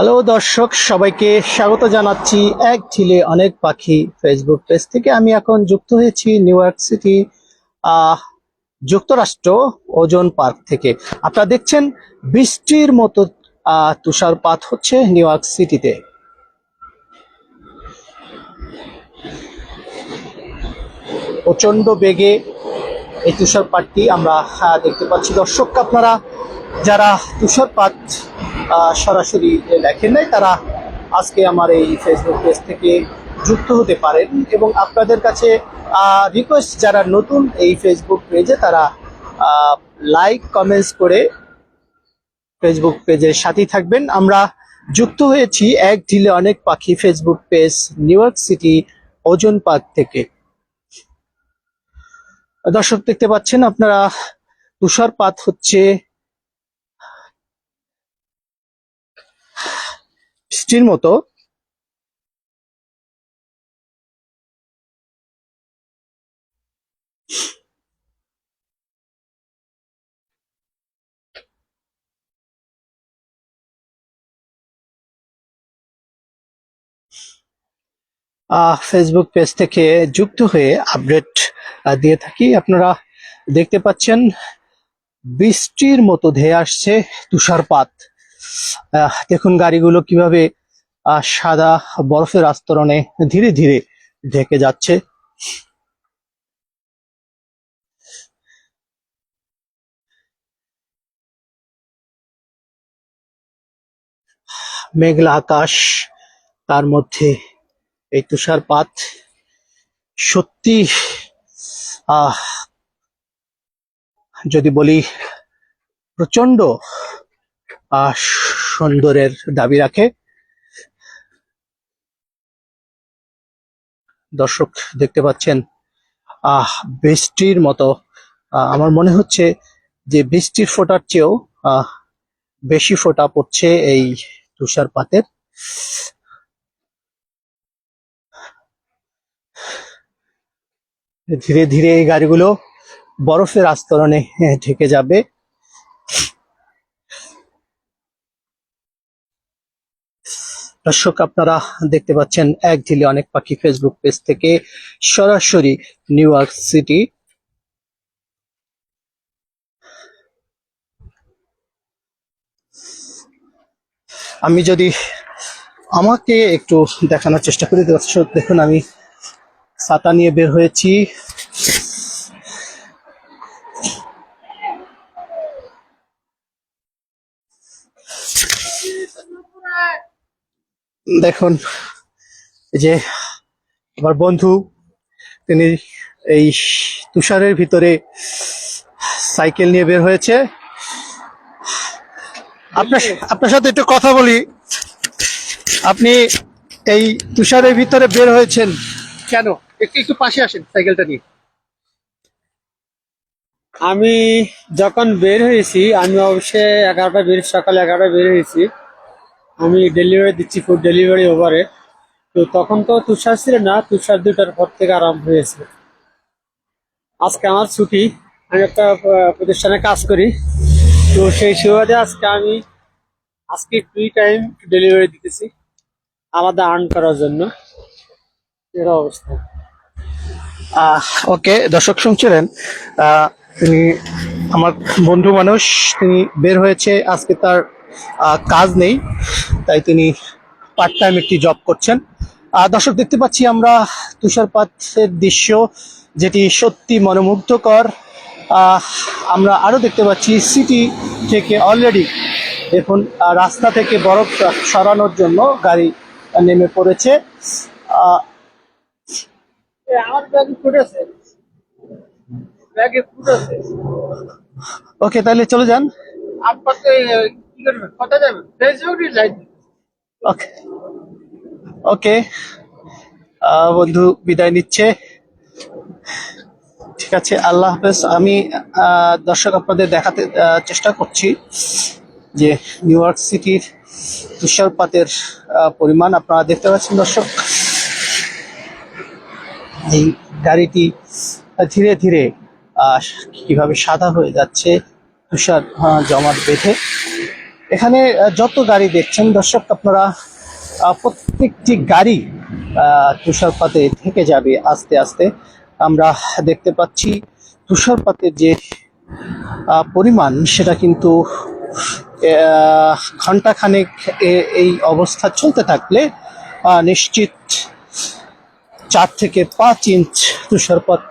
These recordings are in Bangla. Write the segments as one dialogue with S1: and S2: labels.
S1: হ্যালো দর্শক, সবাইকে স্বাগত জানাচ্ছি এক ঝিলে অনেক পাখি ফেসবুক পেজ থেকে। আমি এখন যুক্ত হয়েছি নিউ ইয়র্ক সিটি যুক্তরাষ্ট্র ওজন পার্ক থেকে। আপনারা দেখছেন বৃষ্টির মতো তুষারপাত হচ্ছে নিউ ইয়র্ক সিটিতে প্রচণ্ড বেগে এই তুষারপাতটি আমরা দেখতে পাচ্ছি। দর্শক, আপনারা যারা তুষারপাত সরাসরি দেখেন নাই, তারা আজকে আমার এই ফেসবুক পেজ থেকে যুক্ত হতে পারেন এবং আপনাদের কাছে রিকোয়েস্ট যারা নতুন এই ফেসবুক পেজে তারা লাইক কমেন্টস করে ফেসবুক পেজের সাথেই থাকবেন। আমরা যুক্ত হয়েছি এক ঢিলে অনেক পাখি Facebook page New York city Ozone Park থেকে। দর্শক, দেখতে পাচ্ছেন আপনারা, তুষারপাত হচ্ছে বৃষ্টির মতো ফেসবুক পেজ থেকে যুক্ত হয়ে আপডেট দিয়ে থাকি। আপনারা দেখতে পাচ্ছেন, বৃষ্টির মতো ধেয়ে আসছে তুষারপাত। দেখুন গাড়িগুলো কীভাবে সাদা বরফের আস্তরণে ধীরে ধীরে ঢেকে যাচ্ছে। মেঘলা আকাশ, তার মধ্যে এই তুষারপাত। সত্যি, আহ, যদি বলি প্রচণ্ড সুন্দরের দাবি রাখে। দর্শক দেখতে পাচ্ছেন, আহ, বৃষ্টির মতো। আমার মনে হচ্ছে যে বৃষ্টির ফোঁটার চেয়েও বেশি ফোঁটা পড়ছে এই তুষারপাতের। ধীরে ধীরে এই গাড়িগুলো বরফের আস্তরণে ঢেকে যাবে। দর্শক, আপনারা দেখতে পাচ্ছেন এক ঢিলে অনেক পাখি ফেসবুক পেজ থেকে সরাসরি নিউ ইয়র্ক সিটি আমি যদি আমাকে একটু দেখানোর চেষ্টা করি দেখুন আমি ছাতা নিয়ে বের হয়েছি। দেখুন যে আমার বন্ধু, তিনি এই তুষারের ভিতরে সাইকেল নিয়ে বের হয়েছে। আপনার আপনার সাথে একটু কথা বলি। আপনি এই তুষারের ভিতরে বের হয়েছেন কেন? একটু একটু পাশে আসেন সাইকেলটা নিয়ে।
S2: আমি যখন বের হয়েছি, আমি অবশ্যই এগারোটা বের সকালে এগারোটা বের হয়েছি। আমি ডেলিভারি দিচ্ছি ফুড ডেলিভারি ওভারে তো তখন তো তুষার ছিল না, তুষার দুটার পর থেকে আরম্ভ হয়েছে। আজকে আমার ছুটি, আমি একটা প্রতিষ্ঠানে কাজ করি। তো সেই সুবাদে আজকে আমি, আজকে ফ্রি টাইম ডেলিভারি দিতেছি, আলাদা আর্ন করার জন্য। এর অবস্থা।
S1: ওকে দর্শক শুনছিলেন তিনি আমার বন্ধু মানুষ, তিনি বের হয়েছে, আজকে তার কাজ নেই তাই তিনি পার্ট টাইম একটি জব করছেন। দর্শক দেখতে পাচ্ছি আমরা তুষারপাতের দৃশ্য যেটি সত্যি মনোমুগ্ধকর। আমরা আরও দেখতে পাচ্ছি সিটি থেকে অলরেডি দেখুন রাস্তা থেকে বরফ সরানোর জন্য গাড়ি নেমে পড়েছে। ওকে তাহলে চলে যান।
S2: আপনার
S1: ওকে ওকে আহ, বন্ধু বিদায় নিচ্ছে। ঠিক আছে আল্লাহ হাফেজ। আমি দর্শক আপনাদের দেখাতে চেষ্টা করছি যে নিউ ইয়র্ক সিটির তুষারপাতের পরিমাণ। আপনারা দেখতে পাচ্ছেন দর্শক এই গাড়িটি ধীরে ধীরে কীভাবে সাদা হয়ে যাচ্ছে তুষার জমাট বেঁধে এখানে যত গাড়ি দেখছেন, দর্শক, আপনারা প্রত্যেকটি গাড়ি তুষারপাতে ঢেকে যাবে আস্তে আস্তে। আমরা দেখতে পাচ্ছি, তুষারপাতের যে পরিমাণ, সেটা কিন্তু ঘন্টাখানেক এই অবস্থা চলতে থাকলে নিশ্চিত চার থেকে পাঁচ ইঞ্চ তুষারপাত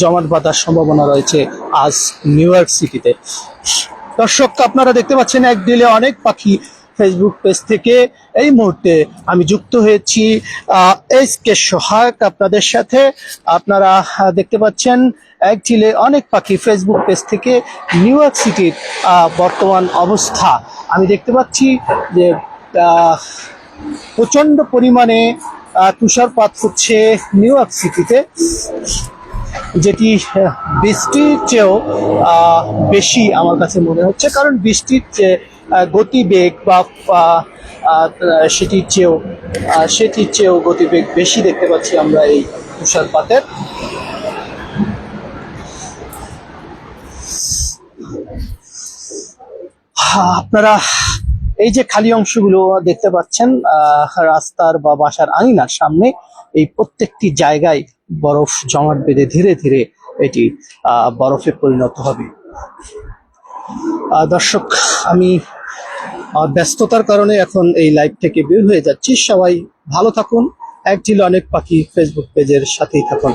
S1: জমাট বাঁধার সম্ভাবনা রয়েছে আজ নিউ ইয়র্ক সিটিতে। দর্শক আপনারা দেখতে পাচ্ছেন এক দিলে অনেক পাখি ফেসবুক পেজ থেকে এই মুহূর্তে আমি যুক্ত হয়েছি এস কে সহায়ক আপনাদের সাথে। আপনারা দেখতে পাচ্ছেন এক চিলে অনেক পাখি ফেসবুক পেজ থেকে নিউ ইয়র্ক সিটির বর্তমান অবস্থা। আমি দেখতে পাচ্ছি যে আহ, প্রচণ্ড পরিমাণে তুষারপাত হচ্ছে নিউ ইয়র্ক সিটিতে যেটি বৃষ্টির চেয়েও বেশি আমার কাছে মনে হচ্ছে। কারণ বৃষ্টির যে আহ, গতিবেগ বা সেটির চেয়েও সেটির চেয়েও গতিবেগ বেশি দেখতে পাচ্ছি আমরা এই তুষারপাতের। আপনারা এই যে খালি অংশগুলো দেখতে পাচ্ছেন রাস্তার বা বাসার আঙিনার সামনে এই প্রত্যেকটি জায়গায় বরফ জমাট বেঁধে ধীরে ধীরে এটি বরফে পরিণত হবে। দর্শক, আমি ব্যস্ততার কারণে এখন এই লাইভ থেকে বের হয়ে যাচ্ছি। সবাই ভালো থাকুন। এক ছিল অনেক পাখি ফেসবুক পেজের সাথেই থাকুন।